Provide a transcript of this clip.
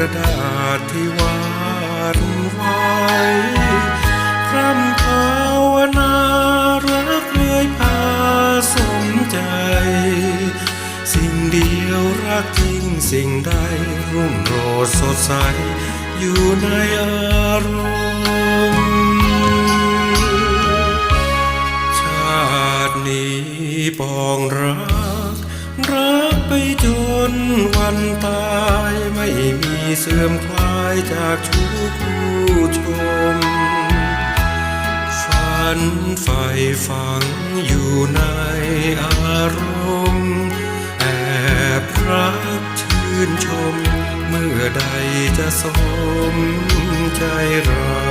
กระดาษที่วานไว้คร่ำภาวนารักเรื่อยพาสมใจ สิ่งเดียวรักจริงสิ่งใดรุ่งโรจสดใส อยู่ในอารมณ์ชาตินี้ปองรัก รักไปจนวันตาย เสื่อมคลายจากชู้ผู้ชม ฝันใฝ่ฝังอยู่ในอารมณ์ แอบรักชื่นชม เมื่อใดจะสมใจเรา